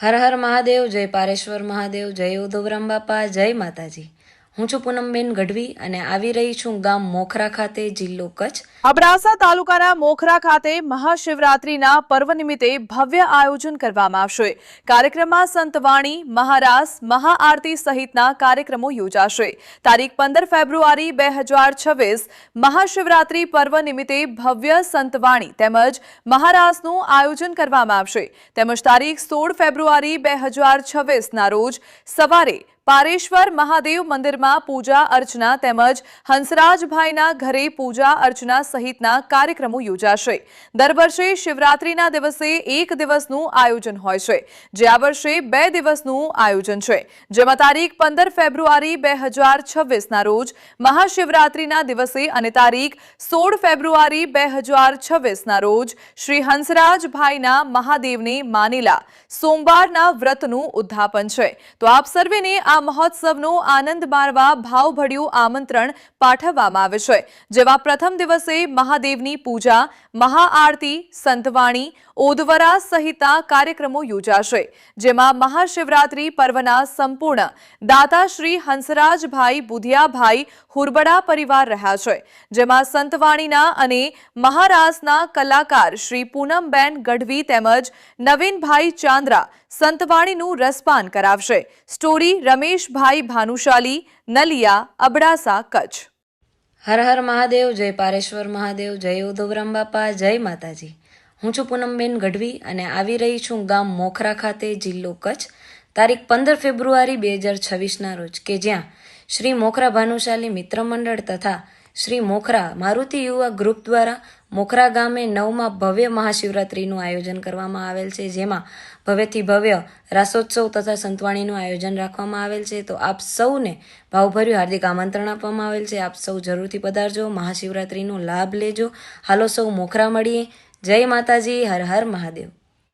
હર હર મહાદેવ જય પારેશ્વર મહાદેવ જય ઉધવરામ બાપા જય માતાજી. હું છું પૂનમબેન ગઢવી અને આવી રહી છું ગામ મોખરા ખાતે, જિલ્લો કચ્છ. અબડાસા તાલુકાના મોખરા ખાતે મહાશિવરાત્રીના પર્વ નિમિત્તે ભવ્ય આયોજન કરવામાં આવશે. કાર્યક્રમમાં સંતવાણી મહારાસ, મહાઆરતી સહિતના કાર્યક્રમો યોજાશે. તારીખ પંદર ફેબ્રુઆરી બે હજાર છવ્વીસ, મહાશિવરાત્રી પર્વ નિમિત્તે ભવ્ય સંતવાણી તેમજ મહારાસનું આયોજન કરવામાં આવશે. તેમજ તારીખ સોળ ફેબ્રુઆરી બે હજાર છવ્વીસના રોજ સવારે પારેશ્વર મહાદેવ મંદિરમાં પૂજા અર્ચના તેમજ હંસરાજભાઈના ઘરે પૂજા અર્ચના સહિતના કાર્યક્રમો યોજાશે. દર વર્ષે શિવરાત્રીના દિવસે એક દિવસનું આયોજન હોય છે. જે આ વર્ષે બે દિવસનું આયોજન છે. જેમાં તારીખ પંદર ફેબ્રુઆરી બે હજાર છવ્વીસના રોજ મહાશિવરાત્રીના દિવસે અને તારીખ સોળ ફેબ્રુઆરી બે હજાર છવ્વીસના રોજ શ્રી હંસરાજભાઈના મહાદેવને માનેલા સોમવારના વ્રતનું ઉદ્ધાપન છે. તો આપ સર્વેને આ મહોત્સવનો આનંદ માણવા ભાવભર્યું આમંત્રણ પાઠવવામાં આવે છે. જેવા પ્રથમ દિવસે મહાદેવની પૂજા, મહાઆરતી, સંતવાણી, ઓદવરા સહિતના કાર્યક્રમો યોજાશે. જેમાં મહાશિવરાત્રી પર્વના સંપૂર્ણ દાતાશ્રી હંસરાજભાઈ બુધિયાભાઈ હુરબડા પરિવાર રહ્યા છે. જેમાં સંતવાણીના અને મહારાસના કલાકાર શ્રી પૂનમબેન ગઢવી તેમજ નવીનભાઈ ચાંદ્રા સંતવાણીનું રસપાન કરાવશે. સ્ટોરી રમેશભાઈ ભાનુશાલી, નલિયા, અબડાસા, કચ્છ. હર હર મહાદેવ, જય પારેશ્વર મહાદેવ, જય ઉધવરામ બાપા જય માતાજી. હું છું પૂનમબેન ગઢવી અને આવી રહી છું ગામ મોખરા ખાતે, જિલ્લો કચ્છ. તારીખ પંદર ફેબ્રુઆરી બે હજાર છવ્વીસના રોજ કે જ્યાં શ્રી મોખરા ભાનુશાલી મિત્ર મંડળ તથા શ્રી મોખરા મારુતિ યુવા ગ્રુપ દ્વારા મોખરા ગામે નવમાં ભવ્ય મહાશિવરાત્રિનું આયોજન કરવામાં આવેલ છે, જેમાં ભવ્યથી ભવ્ય રાસોત્સવ તથા સંતવાણીનું આયોજન રાખવામાં આવેલ છે. તો આપ સૌને ભાવભર્યું હાર્દિક આમંત્રણ આપવામાં આવેલ છે. આપ સૌ જરૂરથી પધારજો, મહાશિવરાત્રિનો લાભ લેજો. હાલો સૌ મોખરા મળીએ. જય માતાજી, હર હર મહાદેવ.